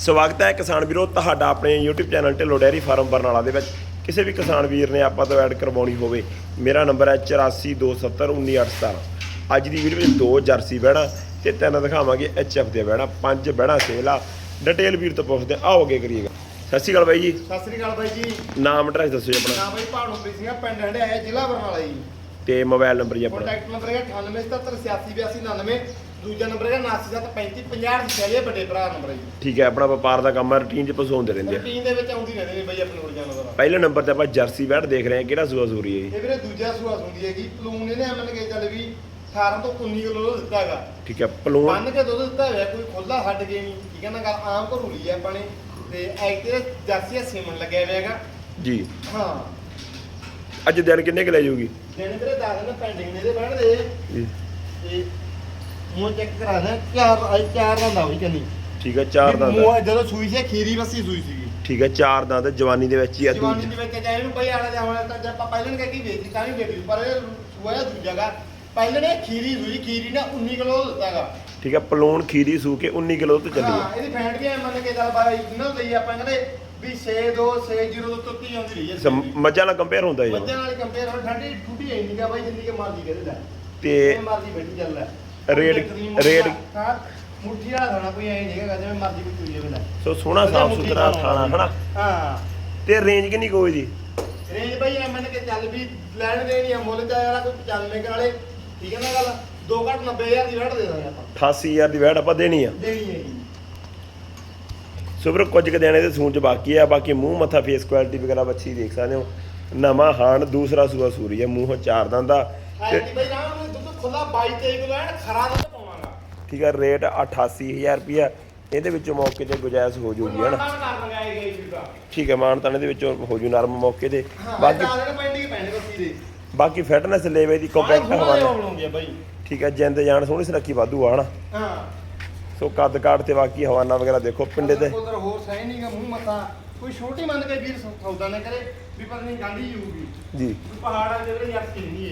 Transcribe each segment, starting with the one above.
ਸਵਾਗਤ ਹੈ ਕਿਸਾਨ ਵੀਰੋ ਤੁਹਾਡਾ ਆਪਣੇ YouTube channel Dhillon dairy farm Barnala ਦੇ ਵਿੱਚ। ਕਿਸੇ ਵੀ ਕਿਸਾਨ ਵੀਰ ਨੇ ਆਪਾਂ ਤੋਂ ਐਡ ਕਰਵਾਉਣੀ ਹੋਵੇ ਮੇਰਾ ਨੰਬਰ ਹੈ 8427191817 ਅੱਜ ਦੀ ਵੀਡੀਓ ਵਿੱਚ ਦੋ ਜਰਸੀ ਬਹਿਣਾ ਤੇ ਤਿੰਨ ਦਿਖਾਵਾਂਗੇ ਐਚਐਫ ਦੇ ਬਹਿਣਾ ਪੰਜ ਬਹਿਣਾ ਸੇਲ ਆ। ਡਿਟੇਲ ਵੀਰ ਤੋਂ ਪੁੱਛਦੇ। ਆਓ ਅੱਗੇ ਕਰੀਏਗਾ ਸਤਿ ਸ਼੍ਰੀ ਅਕਾਲ ਬਾਈ ਜੀ। ਸਤਿ ਸ੍ਰੀ ਅਕਾਲ ਬਾਈ ਜੀ। ਨਾਮ ਐਡਰੈਸ ਦੱਸੋ ਜੀ ਆਪਣਾ। ਨਾਮ ਬਾਈ ਭਾਣੂ ਸਿੰਘ ਪਿੰਡ ਹੰਡਿਆ ਹੈ ਜ਼ਿਲ੍ਹਾ ਬਰਨਾਲਾ ਜੀ। ਤੇ ਮੋਬਾਈਲ ਨੰਬਰ ਜੀ ਆਪਣਾ। ਕੰਟੈਕਟ ਨੰਬਰ ਹੈ 9877888299 ਦੂਜਾ ਨੰਬਰ ਹੈ 973550 ਛੇ ਵੱਡੇ ਭਰਾ ਨੰਬਰ ਹੈ ਜੀ। ਠੀਕ ਹੈ ਆਪਣਾ ਵਪਾਰ ਦਾ ਕੰਮ ਹੈ ਰੂਟੀਨ 'ਚ ਪਸੋਂਦੇ ਰਹਿੰਦੇ ਆ। ਰੂਟੀਨ ਦੇ ਵਿੱਚ ਆਉਂਦੀ ਰਹਿੰਦੀ ਨੇ ਬਾਈ ਆਪਣੇ ਕੋਲ ਜਾਨਵਰ ਪਹਿਲੇ ਨੰਬਰ ਤੇ ਆਪਾਂ ਜਰਸੀ ਬੈਠ ਦੇਖ ਰਹੇ ਹਾਂ ਕਿਹੜਾ ਸੂਆ ਸੂਰੀ ਹੈ ਜੀ? ਇਹ ਵੀਰੇ ਦੂਜਾ ਸੂਆ ਹੁੰਦੀ ਹੈਗੀ ਪਲੂਨ ਇਹਨੇ ਮੰਨ ਕੇ ਚੱਲ ਵੀ 18 ਤੋਂ 19 ਕਿਲੋ ਦੁੱਧ ਦਿੱਤਾ ਹੈਗਾ। ਠੀਕ ਹੈ ਪਲੂਣ ਬੰਨ ਕੇ ਦੁੱਧ ਦਿੱਤਾ ਹੋਇਆ ਕੋਈ ਖੁੱਲਾ ਛੱਡ ਕੇ ਨਹੀਂ। ਠੀਕ ਹੈ ਨਾ ਗੱਲ ਆਮ ਘਰੂ ਲਈ ਹੈ ਆਪਾਂ ਨੇ। ਤੇ ਐਕ ਤੇ ਜਰਸੀ ਸੀਮਨ ਲੱਗਿਆ ਹੋਇਆ ਹੈਗਾ। ਜੀ। ਹਾਂ। ਅੱਜ ਦਿਨ ਕਿੰਨੇ ਕੁ ਲੈ ਜਾਊਗੀ? ਦਿਨ ਵੀਰੇ ਦੱਸ ਦਿਨ ਪੈਂਡਿੰਗ ਨੇ ਇਹਦੇ ਬੈਠਦੇ ਜੀ। ਤੇ ਮੂੰਹ ਚੈੱਕ ਕਰਾ ਲੈ ਚਾਰ ਆਈ ਚਾਰ ਦਾ ਹੁੰਦਾ ਹੋਈ ਕੰਨੀ ਠੀਕ ਹੈ ਚਾਰ ਦੰਦ ਮੂੰਹ ਜਦੋਂ ਸੂਈ ਸੀ ਖੀਰੀ ਵਸੀ ਸੂਈ ਸੀਗੀ। ਠੀਕ ਹੈ ਚਾਰ ਦੰਦ ਜਵਾਨੀ ਦੇ ਵਿੱਚ ਹੀ ਆ ਜਵਾਨੀ ਦੂਜੀ। ਦੇ ਵਿੱਚ ਚਾਹੇ ਇਹਨੂੰ ਬਈ ਆਲਾ ਜਾਵਣਾ ਤਾਂ ਜੇ ਆਪਾਂ ਪਹਿਲਾਂ ਨੇ ਕੀ ਵੇਚੀ ਤਾਂ ਵੀ ਵੇਚੀ ਪਰ ਇਹ ਸੂਆ ਦੂਜਾ ਗਾ। ਪਹਿਲਾਂ ਨੇ ਖੀਰੀ ਸੂਈ ਖੀਰੀ ਨੇ 19 ਕਿਲੋ ਦਿੱਤਾਗਾ। ਠੀਕ ਹੈ ਪਲੂਣ ਖੀਰੀ ਸੂ ਕੇ 19 ਕਿਲੋ ਤੋਂ ਚੱਲੀ ਹਾਂ ਹੈ ਇਹਦੀ ਫੈਂਟ ਵੀ ਐਂ ਮੰਨ ਕੇ ਚੱਲ ਬਾਈ ਇਹਨਾਂ ਲਈ ਆਪਾਂ ਕਹਿੰਦੇ ਵੀ 6 2 6 0 ਤੋਂ ਤੁੱਤੀ ਆਉਂਦੀ ਰਹੀ ਅੱਛਾ, ਹੈ ਮੱਝਾਂ ਨਾਲ ਕੰਪੇਅਰ ਹੁੰਦਾ ਜੀ ਬੱਚਿਆਂ ਨਾਲ ਕੰਪੇਅਰ ਹੋ ਠੰਡੀ ਠੁੱਡੀ ਐ ਨਹੀਂਗਾ ਬਾਈ ਜਿੰਨੀ ਕਿ ਮਰਜ਼ੀ ਕਹਦੇ ਲੈ। ਤੇ ਇਹ ਮਰਜ਼ੀ ਬੈਠੀ ਚੱਲ ਲੈ। ਰੇਟ- ਹਾਂ ਮੁੱਠੀ ਵਾਲਾ ਕੋਈ ਐ ਨਹੀਂ ਹੈਗਾ ਜਿਵੇਂ ਮਰਜ਼ੀ ਕੋਈ ਜਾਵੇ ਲੈ ਸੋ ਸੋਹਣਾ ਸਾਫ਼ ਸੁਥਰਾ ਖਾਣਾ ਹਨਾ? ਹਾਂ। ਤੇ ਰੇਂਜ ਕਿੰਨੀ ਕੋਈ ਦੀ ਰੇਂਜ ਬਈ ਐ ਮੰਨ ਕੇ ਚੱਲ ਵੀ ਲੈਣ ਦੇਣੀ ਆ ਮੁੱਲ ਤੇ ਯਾਰ ਕੋਈ 95 ਵਾਲੇ ਠੀਕ ਹੈ ਨਾ ਗੱਲ? 2 ਘੱਟ 90000 ਦੀ ਵੜ ਦੇ ਦਾਂਗੇ ਆਪਾਂ। 88000 ਦੀ ਵੈਟ ਆਪਾਂ ਦੇਣੀ ਆ। ਦੇਣੀ ਹੈ ਜੀ। ਸੋ ਵੀਰੋ ਕੁਝ ਕੁ ਦੇਣੇ ਦੇ ਸੂਣ ਚ ਬਾਕੀ ਆ ਬਾਕੀ ਮੂੰਹ ਮੱਥਾ ਫੇਸ ਕੁਆਲਿਟੀ ਵਗੈਰਾ ਬੱਚੀ ਦੇਖ ਸਕਦੇ ਹੋ। ਨਵਾਂ ਹਾਣ ਦੂਸਰਾ ਸੂਆ ਸੂਰੀ ਹੈ ਮੂੰਹੋਂ ਚਾਰ ਦੰਦ ਤੇ ਬਈ ਰਾਮ ਨੂੰ ਦੁੱਧ ਖੁੱਲਾ 22 23 ਕਿਲੋ ਐਨ ਖਰਾ ਦੁੱਧ ਪਾਉਣਾਗਾ ਠੀਕ ਹੈ ਰੇਟ 88000 ਰੁਪਿਆ ਇਹਦੇ ਵਿੱਚੋਂ ਮੌਕੇ ਤੇ ਗੁਜਾਇਸ਼ ਹੋ ਜੂਗੀ ਹਨਾ? ਕਰ ਲਗਾਏ ਗਏ ਜੀ ਦਾ। ਠੀਕ ਹੈ ਮਾਨਤਾਨੇ ਦੇ ਵਿੱਚੋਂ ਹੋ ਜੂ ਨਰਮ ਮੌਕੇ ਤੇ। ਬਾਕੀ ਬਾਕੀ ਦਿਨ ਪੈਂਦੀ ਪੈਣੇ ਬੱਸੀ ਦੇ। ਬਾਕੀ ਫਿਟਨੈਸ ਲੈਵੇ ਦੀ ਕੰਪੈਕਟ ਹਵਾਲਾ ਬਣਾਉਂਦੀ ਆ। ਬਾਈ। ਠੀਕ ਹੈ ਜਿੰਦ ਜਾਨ ਸੋਹਣੀ ਸੁਨੱਖੀ ਵਾਧੂ ਆ ਹਨਾ? ਹਾਂ। ਸੋ ਕੱਦ ਕਾਠ ਤੇ ਬਾਕੀ ਹਵਾਨਾ ਵਗੈਰਾ ਦੇਖੋ ਪਿੰਡੇ ਤੇ। ਉਧਰ ਹੋਰ ਸਹੀ ਨਹੀਂਗਾ ਮੂੰਹ ਮੱਥਾ। ਕੋਈ ਛੋਟੀ ਮੰਨ ਕੇ ਵੀਰ ਸੌਦਾ ਨਾ ਕਰੇ। ਵੀ ਪਤਾ ਨਹੀਂ ਗਾਂਢੀ ਜਾਊਗੀ ਜੀ। ਪਹਾੜਾਂ ਦੇ ਜਿਹੜੇ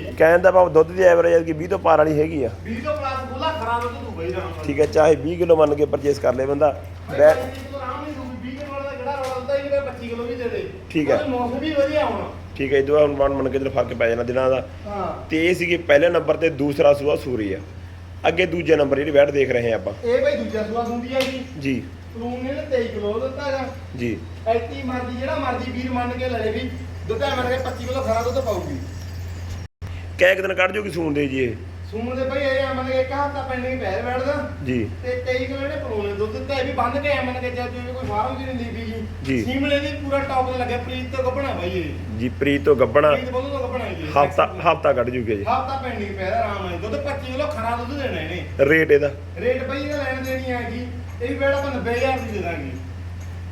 ਹੈ। ਕਹਿਣ ਦਾ ਭਾਵ ਦੁੱਧ ਦੀ ਐਵਰੇਜ ਕਿ 20 ਤੋਂ ਪਾਰ ਵਾਲੀ ਹੈਗੀ ਆ। 20 ਤੋਂ ਪਲੱਸ ਖੁੱਲਾ ਖਰਾ ਦੁੱਧ ਤੂੰ ਬਈ ਰਾਮ ਠੀਕ ਹੈ ਚਾਹੇ 20 ਕਿਲੋ ਮੰਨ ਕੇ ਪਰਚੇਸ ਕਰ ਲੇ ਬੰਦਾ। ਬੈ- ਆਰਾਮ ਨਹੀਂ ਦੂਗੀ 20 ਕਿਲੋ ਵਾਲਾ ਜਿਹੜਾ ਰੌਲਾ ਹੁੰਦਾ ਹੀ ਕਿਤੇ 25 ਕਿਲੋ ਵੀ ਦੇ ਦੇ। ਠੀਕ ਹੈ। ਮੌਸਮ ਵੀ ਵਧੀਆ ਹੋਣਾ। ਠੀਕ ਹੈ ਇਦੋਂ ਹੁਣ ਮੰਨ ਕੇ ਚਲੋ ਫ਼ਰਕ ਪੈ ਜਾਣਾ ਦਿਨਾਂ ਦਾ। ਹਾਂ। ਤੇ ਇਹ ਸੀਗੇ ਪਹਿਲੇ ਨੰਬਰ ਤੇ ਦੂਸਰਾ ਸੂਆ ਸੂਰੀ ਆ। ਅੱਗੇ ਦੂਜੇ ਨੰਬਰ ਜਿਹੜੀ ਬੈਠ ਦੇਖ ਰਹੇ ਹਾਂ ਆਪਾਂ। ਇਹ ਬਈ ਦੂਜਾ ਸੂਆ ਹੁੰਦੀ ਹੈ ਜੀ। ਜੀ। ਪਲੂਨ ਨੇ 23 ਕਿਲੋ ਦਿੱਤਾ ਹੈਗਾ। ਜੀ। ਐਤੀ ਮਰਦੀ ਜਿਹੜਾ ਮਰਦੀ ਵੀਰ ਮੰਨ ਕੇ ਲੜੇ ਵੀ ਦੁੱਧ ਐ ਮੰਨ ਕੇ 25 ਕਿਲੋ ਖਰਾ ਦੁੱਧ ਪਾਊਗੀ। ਕੈ ਇੱਕ ਦਿਨ ਕੱਢ ਜੂਗੀ ਸੂਣ ਦੇ ਜੀ ਇਹ। ਸੂਣ ਦੇ ਬਈ ਇਹ ਮੰਨ ਕੇ ਇੱਕ ਹਫਤਾ ਪੈਂਡਿੰਗ ਪੈ ਬੈਠਦਾ। ਜੀ। ਤੇ 23 ਕਿਲੋ ਇਹਨੇ ਪਲੂਨ ਨੇ ਦੁੱਧ ਦਿੱਤਾ ਇਹ ਵੀ ਬੰਦ ਕੇ ਐ ਮੰਨ ਕੇ ਜਿਵੇਂ ਕੋਈ ਫਾਰਮ ਦੀ ਨਹੀਂ ਜੀ। ਦੀਗੀ ਸੀਮਲੇ ਦੀ ਪੂਰਾ ਟੌਪ ਤੇ ਲੱਗਿਆ ਪ੍ਰੀਤ ਤੋਂ ਗੱਪਣਾ ਬਾਈ ਇਹ। ਜੀ ਪ੍ਰੀਤ ਤੋਂ ਗੱਬਣਾ ਪ੍ਰੀਤ ਬੋਲੋ ਤੋਂ ਗੱਪਣਾ ਜੀ ਹਫਤਾ ਹਫਤਾ ਕੱਢ ਜੂਗੀ ਜੀ ਹਫਤਾ ਪੈਂਡਿੰਗ ਇਹਦਾ ਆਰਾਮ ਨਾਲ। ਦੁੱਧ 25 ਕਿਲੋ ਖਰਾ ਦੁੱਧ ਦੇਣਾ ਇਹਨੇ। ਰੇਟ ਇਹਦਾ। ਰੇਟ ਬਈ ਇਹਦਾ ਲੈਣ ਦੇਣੀ ਹੈਗੀ ਇਹ ਵੀ ਬੇੜਾ ਆਪਾਂ 90000 ਦੀ ਦੇ ਦਾਂਗੇ।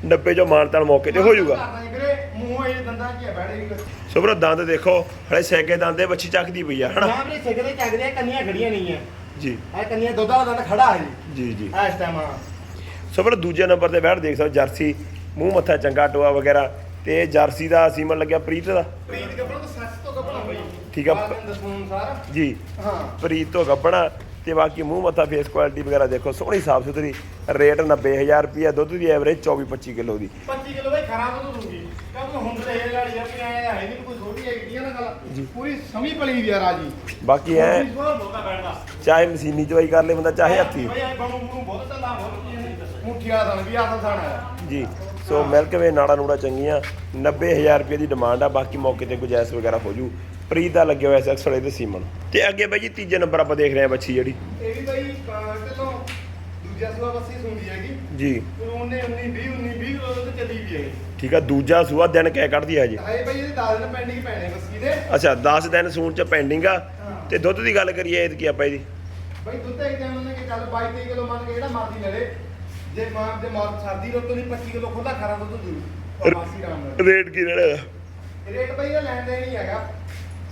90 ਜੋ ਮਾਨਤਾਨ ਮੌਕੇ ਤੇ ਹੋ ਜਾਊਗਾ। ਵੀਰੇ ਮੂੰਹ ਇਹ ਦੰਦਾਂ ਕੀ ਆ ਬੈੜੇ ਵੀ ਸੋ ਵੀਰੋ ਦੰਦ ਦੇਖੋ ਹਲੇ ਸੈਕੇ ਦੰਦ ਦੇ ਬੱਚੀ ਚੱਕਦੀ ਪਈ ਆ ਹਨਾ? ਨਾ ਵੀਰੇ ਸਿਗਰੇ ਚੱਕਦੇ ਆ, ਕੰਨੀਆਂ ਖੜੀਆਂ ਨਹੀਂ ਆ। ਜੀ। ਇਹ ਕੰਨੀਆਂ ਦੁੱਧ ਵਾਲਾ ਦੰਦ ਖੜਾ ਹੈ। ਜੀ ਜੀ। ਜੀ ਇਸ ਟਾਈਮ ਆ। ਸੋ ਵੀਰੋ ਦੂਜੇ ਨੰਬਰ ਤੇ ਬੈਠ ਦੇਖ ਸਕਦੇ ਹੋ, ਜਰਸੀ ਮੂੰਹ ਮੱਥਾ ਚੰਗਾ ਟੋਆ ਵਗੈਰਾ। ਤੇ ਇਹ ਜਰਸੀ ਦਾ ਸੀਮਨ ਲੱਗਿਆ ਪ੍ਰੀਤ ਦਾ। ਪ੍ਰੀਤ ਗੱਪਣਾ ਤਾਂ ਸੱਚ ਤੋਂ ਗੱਪਣਾ ਬਈ। ਠੀਕ ਆ। ਦਸੂਨ ਸਾਰਾ। ਜੀ। ਹਾਂ। ਪ੍ਰੀਤ ਤੋਂ ਗੱਬਣਾ ਤੇ ਬਾਕੀ ਮੂੰਹ ਮੱਥਾ ਫੇਸ ਕੁਆਲਿਟੀ ਵਗੈਰਾ ਦੇਖੋ ਸੋਹਣੀ ਸਾਫ਼ ਸੁਥਰੀ ਰੇਟ 90000 ਰੁਪਿਆ ਦੁੱਧ ਦੀ ਐਵਰੇਜ 24 25 ਕਿਲੋ ਦੀ। 25 ਕਿਲੋ ਬਈ ਖਰਾਬ ਦੁੱਧ ਦੂਗੀ ਕਿਉਂਕਿ ਹੁਣ ਤੇ ਇਹ ਗਾੜੀ ਆ ਵੀ ਆਇਆ ਹੈ ਨਹੀਂ ਕੋਈ ਛੋਟੀ ਹੈਗੀ ਨਾ ਗੱਲ? ਪੂਰੀ ਸਮੀ ਪਲੀ ਵੀ ਆ ਰਾਜੀ। ਬਾਕੀ ਐ ਚਾਹੇ ਮਸ਼ੀਨੀ ਚਵਾਈ ਕਰ ਲੇ ਬੰਦਾ ਚਾਹੇ ਹੱਥੀ। ਬਈ ਬਣੂ ਬਹੁਤ ਮੁੱਠੀ ਵਾਲਾ ਵੀ ਸਾਣਾ ਜੀ ਸੋ ਮਿਲਕ ਵੇ ਨਾੜਾ ਨੂੜਾ ਚੰਗੀਆਂ 90000 ਰੁਪਏ ਦੀ ਡਿਮਾਂਡ ਆ ਬਾਕੀ ਮੌਕੇ ਤੇ ਗੁਜਾਇਸ਼ ਵਗੈਰਾ ਹੋ ਜੂ। ਪ੍ਰੀਤ ਦਾ ਲੱਗਿਆ ਹੋਇਆ ਸੈਕਸ ਵਾਲੇ ਤੇ ਸੀਮਨ। ਤੇ ਅੱਗੇ ਬਾਈ ਜੀ ਤੀਜੇ ਨੰਬਰ ਆਪਾਂ ਦੇਖ ਰਹੇ ਹਾਂ ਬੱਚੀ ਜਿਹੜੀ। ਇਹ ਵੀ ਬਈ ਢਿੱਲੋਂ ਦੂਜਾ ਸੂਆ ਬੱਸੀ ਸੁਣਦੀ ਹੈਗੀ। ਜੀ। ਉਹਨੇ 19 20 19 20 ਕਿਲੋ ਦੁੱਧ ਚੱਲੀ ਵੀ ਹੈ। ਠੀਕ ਆ ਦੂਜਾ ਸੂਆ ਦਿਨ ਕਹਿ ਕੱਢਦੀ ਹੈ ਜੀ? ਹਾਏ ਬਈ ਇਹਦੇ 10 ਦਿਨ ਪੈਂਡਿੰਗ ਪੈਣੇ ਬੱਸੀ ਦੇ। ਅੱਛਾ 10 ਦਿਨ ਸੂਣ ਚ ਪੈਂਡਿੰਗ ਆ। ਤੇ ਦੁੱਧ ਦੀ ਗੱਲ ਕਰੀਏ ਇਹ ਕੀ ਆਪਾਂ ਇਹਦੀ? ਬਈ ਦੁੱਧ ਇੱਕ ਟਾਈਮ ਉਹਨੇ ਕਿ ਚੱਲ 22 23 ਕਿਲੋ ਮੰਨ ਕੇ ਜਿਹੜਾ ਮਰਦੀ ਲੜੇ ਜੇ ਮਾਂ ਦੇ ਮਾਰ ਸਰਦੀ ਰੋਤੋਂ ਦੀ 25 ਕਿਲੋ ਖੁੱਲਾ ਖਰਾ ਦੁੱਧ ਦੂ ਮਾਸੀ ਰਾਮ ਰੇਟ ਕੀ ਰਹਿਣਾ ਰੇਟ ਬਈ ਇਹ ਲੈਣ ਦੇ ਨਹੀਂ ਹੈਗਾ।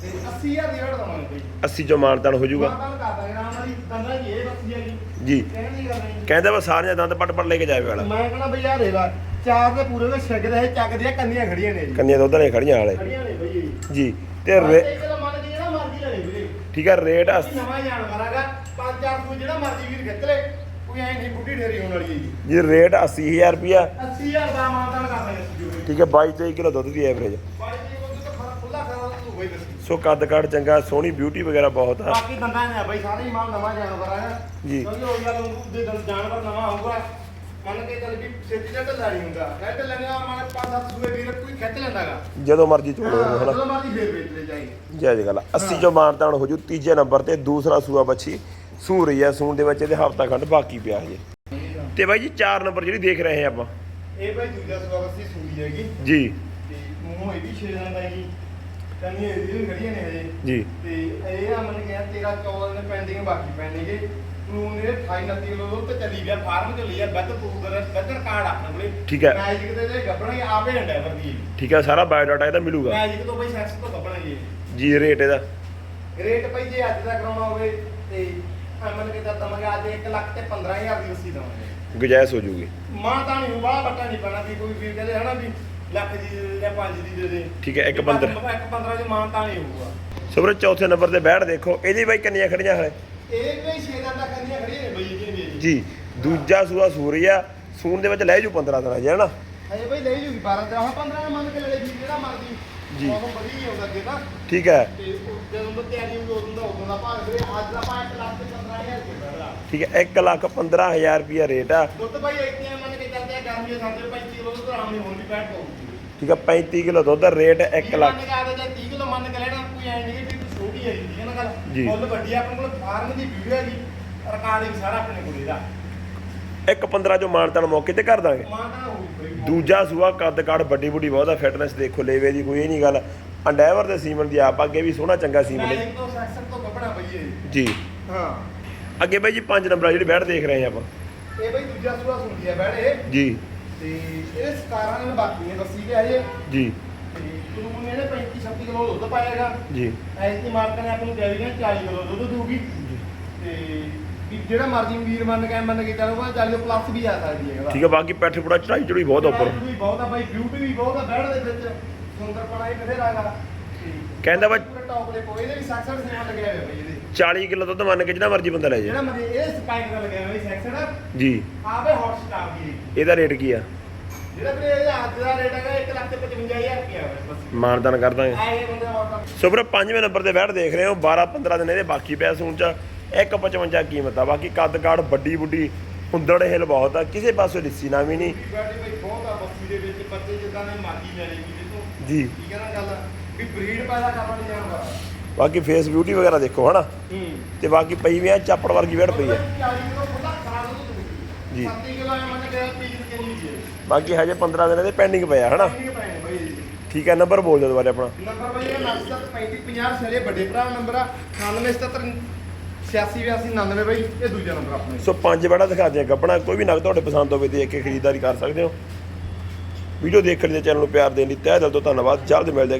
ਤੇ 80000 ਦੀ ਰੇਟ ਦਵਾਂਗੇ ਬਈ। 80 ਜੋ ਮਾਨਤਾਨ ਹੋ ਜਾਊਗਾ। ਨਾਲ ਹੀ ਦੰਦਾਂ ਦੀ ਇਹ ਹੈਗੀ ਜੀ। ਕਹਿਣ ਦੀ ਗੱਲ ਨਹੀਂ। ਕਹਿੰਦਾ ਵਾ ਸਾਰੀਆਂ ਦੰਦ ਪਟ ਪਟ ਲੈ ਕੇ ਜਾਵੇ ਵਾਲਾ। ਮੈਂ ਕਹਣਾ ਬਈ ਯਾਰ ਇਹਦਾ ਚਾਰ ਦੇ ਪੂਰੇ ਦੇ ਛਿੱਕਦੇ ਇਹ ਚੱਕਦੀਆਂ ਕੰਨੀਆਂ ਖੜੀਆਂ ਨੇ ਜੀ। ਕੰਨੀਆਂ ਦੁੱਧ ਨੇ ਖੜੀਆਂ ਵਾਲੇ। ਖੜੀਆਂ ਨੇ ਬਈ ਇਹ। ਜੀ ਤੇ ਰੇ- ਤੇ ਕਿਲੋ ਮੰਨ ਕੇ ਜਿਹੜਾ ਮਰਜ਼ੀ ਲੈ ਲੈ ਵੀਰੇ। ਠੀਕ ਆ ਰੇਟ ਅਸੀਂ ਨਵਾਂ ਜਾਨਵਰ ਹੈਗਾ ਪੰਜ ਚਾਰ ਸੌ ਜਿਹੜਾ ਮਰਜ਼ੀ ਵੀਰ ਖਿੱਚ ਲੈ। ਕੋਈ ਐ ਨਹੀਂ ਬੁੱਢੀ ਢੇਰੀ ਹੋਣ ਵਾਲੀ ਹੈ ਜੀ। ਜੀ ਰੇਟ 80000 ਰੁਪਿਆ 80000 ਦਾ ਮਾਨਦਾਨ ਕਰ ਰਹੇ ਸੀ ਜੀ। ਠੀਕ ਹੈ 22 23 ਕਿਲੋ ਦੁੱਧ ਦੀ ਐਵਰੇਜ ਬਾਈ ਜੀ ਉਹ ਤਾਂ ਖਰਾ ਖੁੱਲਾ ਖਰਾ ਤੂੰ ਹੋਈ ਦੱਸੀ ਸੋ ਕੱਦ ਕਾਠ ਚੰਗਾ ਸੋਹਣੀ ਬਿਊਟੀ ਵਗੈਰਾ ਬਹੁਤ ਆ। ਬਾਕੀ ਦੰਦਾਂ ਨੇ ਬਈ ਸਾਰੇ ਹੀ ਮਾਲ ਨਵਾਂ ਜਾਨਵਰ ਆ ਜੀ। ਕਿਉਂਕਿ ਉਹ ਗੱਲ ਦੇ ਦੰਦ ਜਾਨਵਰ ਨਵਾਂ ਹੋਊਗਾ। ਮੰਨ ਕੇ ਚੱਲ ਵੀ ਛੇਤੀ ਦਾ ਢੱਲਾ ਨਹੀਂ ਹੁੰਦਾ। ਕਹਿ ਢੱਲਾ ਨਹੀਂ ਆ ਮਾਨੇ ਪੰਜ ਸੱਤ ਸੂਏ ਵੀਰ ਕੋਈ ਖਿੱਚ ਲੈਂਦਾਗਾ ਜਦੋਂ ਮਰਜ਼ੀ ਚੋਲੋ ਹਾਂ ਜਦੋਂ ਮਰਦੀ ਫੇਰ ਵੇਚ ਲੈ ਜਾਈ। ਜੈ ਜੈ ਗੱਲ 80 ਚੋਂ ਮਾਨਤਾਨ ਹੋ ਜੂ ਤੀਜੇ ਨੰਬਰ ਤੇ ਦੂਸਰਾ ਸੂਆ ਬੱਚੀ ਸੂ ਰਹੀ ਆ। ਸੂਣ ਦੇ ਵਿੱਚ ਇਹਦੇ ਹਫਤਾ ਖੰਡ ਬਾਕੀ ਪਿਆ ਹਜੇ। ਤੇ ਬਾਈ ਜੀ 4 ਨੰਬਰ ਜਿਹੜੀ ਦੇਖ ਰਹੇ ਆ ਆਪਾਂ। ਇਹ ਭਾਈ ਦੂਜਾ ਸਵਾਗਤ ਸੀ ਸੂਈ ਹੈਗੀ। ਜੀ। ਤੇ ਮੂੰਹ ਇਹ ਵੀ ਛੇ ਦਿਨ ਦਾ ਹੈਗੀ ਕੰਨੀ ਇਹ ਵੀ ਖੜੀਆਂ ਨੇ ਹਜੇ। ਜੀ। ਤੇ ਇਹ ਆ ਮੰਨ ਗਿਆ 13 14 ਦਿਨ ਪੈਂਡਿੰਗ ਬਾਕੀ ਪੈਣਗੇ। ਕਾਨੂੰਨ ਇਹ 28 29 ਕਿਲੋ ਦੁੱਧ ਤੇ ਚੱਲੀ ਗਿਆ ਫਾਰਮ ਚੱਲੀ ਆ ਵੱਧ ਪੂਦਰ ਵੱਧ ਕਾਰਡ ਆਪਣੇ ਕੋਲੇ। ਠੀਕ ਹੈ। ਮੈਜਿਕ ਦੇ ਦੇ ਗੱਬਣੇ ਆਪੇ ਡਰਾਈਵਰ ਦੀ ਠੀਕ ਹੈ ਸਾਰਾ ਬਾਇਓਡਾਟਾ ਇਹਦਾ ਮਿਲੂਗਾ। ਮੈਜਿਕ ਤੋਂ ਬਈ ਸੈਕਸ ਤੋਂ ਗੱਬਣਾ ਜੀ ਜੀ ਰੇਟ ਇਹਦਾ। ਰੇਟ ਭਾਈ ਜੇ ਅੱਜ ਦਾ ਕਰਾਉਣਾ ਹੋਵੇ ਤੇ ਅਮਨ ਕੇ ਤਾਂ ਦਵਾਂਗੇ ਅੱਜ 1 ਲੱਖ ਤੇ 15000 ਦੀ ਲੱਸੀ ਦਵਾਂਗੇ। ਗੁਜਾਇਸ਼ ਹੋ ਜੂਗੀ ਮਾਂ ਤਾਂ ਨਹੀਂ ਬਾਹਲਾ ਬੱਟਾ ਨਹੀਂ ਪੈਣਾ ਵੀ ਕੋਈ ਵੀਰ ਕਹਿੰਦੇ ਹਨਾ ਵੀ ਲੱਖ ਦੀ ਦੇ ਦੇ ਜਾਂ 5 ਦੀ ਦੇ ਦੇ। ਠੀਕ ਹੈ, ਇੱਕ ਵੀ ਬਸ ਪੰਦਰਾਂ। ਇੱਕ 15 ਚ ਮਾਂ ਤਾਂ ਨਹੀਂ ਹੋਊਗਾ। ਸੋ ਵੀਰੇ ਚੌਥੇ ਨੰਬਰ ਤੇ ਬੈਠ ਦੇਖੋ ਇਹਦੀ ਬਾਈ ਕਿੰਨੀਆਂ ਖੜੀਆਂ ਹਲੇ? ਇਹ ਛੇ ਦਿਨ ਦਾ ਕੰਨੀਆਂ ਖੜੀਆਂ ਨੇ ਬਈ ਜੀ ਨੇ ਜੀ ਦੂਜਾ ਸੂਆ ਸੂਰੀਆ ਸੂਣ ਦੇ ਵਿੱਚ ਲੈ ਜੂ 15 ਦਿਨਾਂ ਜੇ ਹਨਾ ਹਜੇ ਬਈ ਲੈ ਜੂਗੀ 12 ਤੇ 15 ਮੰਨ ਕੇ ਲੈ ਲੈ ਜੀ ਜਿਹੜਾ ਮਰਦੀ ਜੀ। ਮੌਸਮ ਵਧੀਆ ਹੀ ਹੁੰਦਾ ਅੱਗੇ ਤਾਂ। ਠੀਕ ਹੈ। ਤੇ ਉਹ ਜਦੋਂ ਤੋਂ ਤਿਆਰੀ ਹੋਊਗੀ ਉਦੋਂ ਦਾ ਉਦੋਂ ਦਾ ਭਾਗ ਵੀਰੇ ਅੱਜ ਦਾ ਭਾਅ 1 ਲੱਖ ਤੇ 15000 ਰੁਪਏ ਦਾ। ਠੀਕ ਹੈ 1 ਲੱਖ 15000 ਰੁਪਿਆ ਰੇਟ ਆ। ਦੁੱਧ ਭਾਈ ਇੱਥੇ ਮੰਨ ਕੇ ਆ ਸਾਡੇ 35 ਕਿਲੋ ਦੀ ਬੈਠ ਠੀਕ ਹੈ 35 ਕਿਲੋ ਦੁੱਧ ਰੇਟ 1 ਲੱਖ ਮੰਨ ਕੇ ਆਦੇ ਜੇ 30 ਕਿਲੋ ਮੰਨ ਕੇ ਲੈਣਾ ਕੋਈ ਐ ਨਹੀਂ ਕੋਈ ਛੋਟੀ ਹੈ ਜੀ ਨਾ ਜੀ। ਗੱਲ ਮੁੱਲ ਵੱਡੀ ਆ, ਆਪਣੇ ਕੋਲ ਫਾਰਮ ਦੀ ਵੀਡੀਓ ਹੈਗੀ ਰਿਕਾਰਡਿੰਗ ਸਾਰਾ ਆਪਣੇ ਕੋਲ ਇਹਦਾ। ਇੱਕ 15 ਚੋਂ ਮਾਨਤਾਨ ਮੌਕੇ ਤੇ ਕਰ ਦਾਂਗੇ। ਮਾਂ ਤਾਂ ਹੋਊਗੀ ਬਈ ਦੂਜਾ ਸੂਆ ਕੱਦ ਕਾਠ ਵੱਡੀ ਬੁੱਢੀ ਬਹੁਤ ਆ ਫਿਟਨੈਸ ਦੇਖੋ ਲੇਵੇ ਦੀ ਕੋਈ ਇਹ ਨਹੀਂ ਗੱਲ। ਅੰਡੈਵਰ ਦੇ ਸੀਮਨ ਦੀ ਆਪ ਅੱਗੇ ਵੀ ਸੋਹਣਾ ਚੰਗਾ ਸੀਮਨ ਹੈ। ਮੈਲਿੰਗ ਤੋਂ ਸੈਕਸ਼ਨ ਤੋਂ ਕੱਪੜਾ ਪਈਏ ਜੀ। ਹਾਂ। ਅੱਗੇ ਬਾਈ ਜੀ 5 ਨੰਬਰ ਆ ਜਿਹੜੀ ਬੈਠ ਦੇਖ ਰਹੇ ਆ ਆਪਾਂ। ਇਹ ਬਈ ਦੂਜਾ ਸੂਆ ਸੁਣਦੀ ਹੈ ਬੈੜੇ ਜੀ। ਤੇ ਇਹ 17 ਦਿਨ ਬਾਕੀ ਹੈ ਦੱਸੀ ਤੇ ਹਜੇ ਜੀ। ਤੇ ਕਾਨੂੰਨ ਇਹਨੇ 35 36 ਕਿਲੋ ਦੁੱਧ ਪਾਏਗਾ ਜੀ। ਐਸ ਦੀ ਮਾਲਕ ਨੇ ਆਪਾਂ ਨੂੰ ਦੇ ਵੀ 40 ਕਿਲੋ ਦੁੱਧ ਦੂਗੀ ਤੇ ਵੀ ਜਿਹੜਾ ਮਰਜ਼ੀ ਵੀਰ ਮੰਨ ਕੇ ਮੰਨ ਕੇ ਚੱਲੋ ਉਹ 40 ਪਲੱਸ ਵੀ ਆ ਸਕਦੀ ਹੈ ਇਹਦਾ ਠੀਕ ਹੈ ਬਾਕੀ ਪੈਠ ਪੂੜਾ ਚੜਾਈ ਚੜੀ ਬਹੁਤ ਉੱਪਰ। ਬਹੁਤ ਆ ਬਾਈ ਬਿਊਟੀ ਵੀ ਬਹੁਤ ਆ ਬੈੜ ਦੇ ਵਿੱਚ। ਸੁੰਦਰਪਣਾ ਹੀ ਬਥੇਰਾ ਹੈਗਾ। ਕਹਿੰਦਾ ਵਾ ਪੂਰੇ ਟੌਪ ਦੇ ਕੋਈ ਇਹਦੇ ਵੀ 66 ਸੀਮਾ ਲੱਗਿਆ ਹੋਇਆ ਬਈ ਇਹਦੇ। 40 ਕਿਲੋ ਦੁੱਧ ਮੰਨ ਕੇ ਜਿਹੜਾ ਮਰਜ਼ੀ ਬੰਦਾ ਲੈ ਜਿਹੜਾ ਜਾਏ ਮਰਜ਼ੀ ਇਹ ਸਪਾਈਕ ਦਾ ਲੱਗਿਆ ਹੋਇਆ 66 ਜੀ। ਆਵੇ ਹੌਟ ਸਟਾਰ ਦੀ ਇਹਦਾ ਰੇਟ ਕੀ ਆ? ਜਿਹੜਾ ਵੀਰੇ ਇਹਦਾ ਅੱਜ ਦਾ ਰੇਟ ਹੈਗਾ 1 ਲੱਖ ਤੇ 55000 ਰੁਪਇਆ ਹੋਇਆ ਬਸ। ਮਾਨਦਾਨ ਕਰ ਦਾਂਗੇ। ਆਏ ਬੰਦੇ ਦਾ ਆਰਡਰ ਸੋ ਵੀਰੇ ਪੰਜਵੇਂ ਨੰਬਰ ਤੇ ਬੈਠ ਦੇਖ ਰਹੇ ਹੋ 12 15 ਦਿਨ ਇਹਦੇ ਬਾਕੀ ਪਿਆ ਸੂਣ ਚ। 155 ਕੀਮਤ ਆ। ਬਾਕੀ ਕੱਦ ਕਾੜ ਵੱਡੀ ਬੁੱਢੀ ਹੁੰਦੜ ਹਿਲ ਬਹੁਤ ਆ। ਕਿਸੇ ਪਾਸੇ ਲਿੱਸੀ ਨਾ ਵੀ ਨਹੀਂ ਬੈਠੀ ਬਈ ਬਹੁਤ ਆ ਬੱਸੀ ਦੇ ਵਿੱਚ ਬੱਚੇ ਜਿੱਦਾਂ ਨੇ ਮਾਗੀ ਲੈ ਲਈ ਜਿੱਥੋਂ ਜੀ। ਠੀਕ ਹੈ ਨਾ ਗੱਲ ਵੀ ਬਰੀਡ ਪੈਦਾ ਕਰਨ ਦੀ ਜਾਨਵਰ ਬਾਕੀ ਫੇਸ ਬਿਊਟੀ ਵਗੈਰਾ ਦੇਖੋ ਹਨਾ? ਹੂੰ। ਤੇ ਬਾਕੀ ਪਈ ਵੀ ਆ ਚਾਪੜ ਵਰਗੀ ਵੇੜ ਪਈ ਆ 40 ਕਿਲੋ ਖੁੱਲਾ ਖਰਾਬ ਹੋ ਜੀ। ਜੀ। 7 ਕਿਲੋ ਐ ਮੰਨ ਕੇ 30 ਕਿਲੋ ਦੀ ਹੈ ਬਾਕੀ ਹਜੇ 15 ਦਿਨ ਇਹਦੇ ਪੈਂਡਿੰਗ ਪਿਆ ਹਨਾ? ਠੀਕ ਹੈ ਨੰਬਰ ਬੋਲ ਦਿਓ ਦੁਬਾਰੇ ਆਪਣਾ। ਨੰਬਰ ਬਈ ਇਹ 973550 ਸਾਰੇ ਵੱਡੇ ਭਰਾ ਨੰਬਰ ਆ 9877 86 82 99 ਬਈ ਇਹ ਦੂਜਾ ਨੰਬਰ ਆਪਣੇ। ਸੋ ਪੰਜ ਬੜਾ ਦਿਖਾ ਦਿਆਂ ਗੱਪਣਾ ਕੋਈ ਵੀ ਨਗ ਤੁਹਾਡੇ ਪਸੰਦ ਹੋਵੇ ਦੇਖ ਕੇ ਖਰੀਦਦਾਰੀ ਕਰ ਸਕਦੇ ਹੋ। ਵੀਡੀਓ ਦੇਖਣ ਲਈ ਚੈਨਲ ਨੂੰ ਪਿਆਰ ਦੇਣ ਲਈ ਤਹਿ ਦਿਲ ਤੋਂ ਧੰਨਵਾਦ ਜਲਦ ਮਿਲਦੇ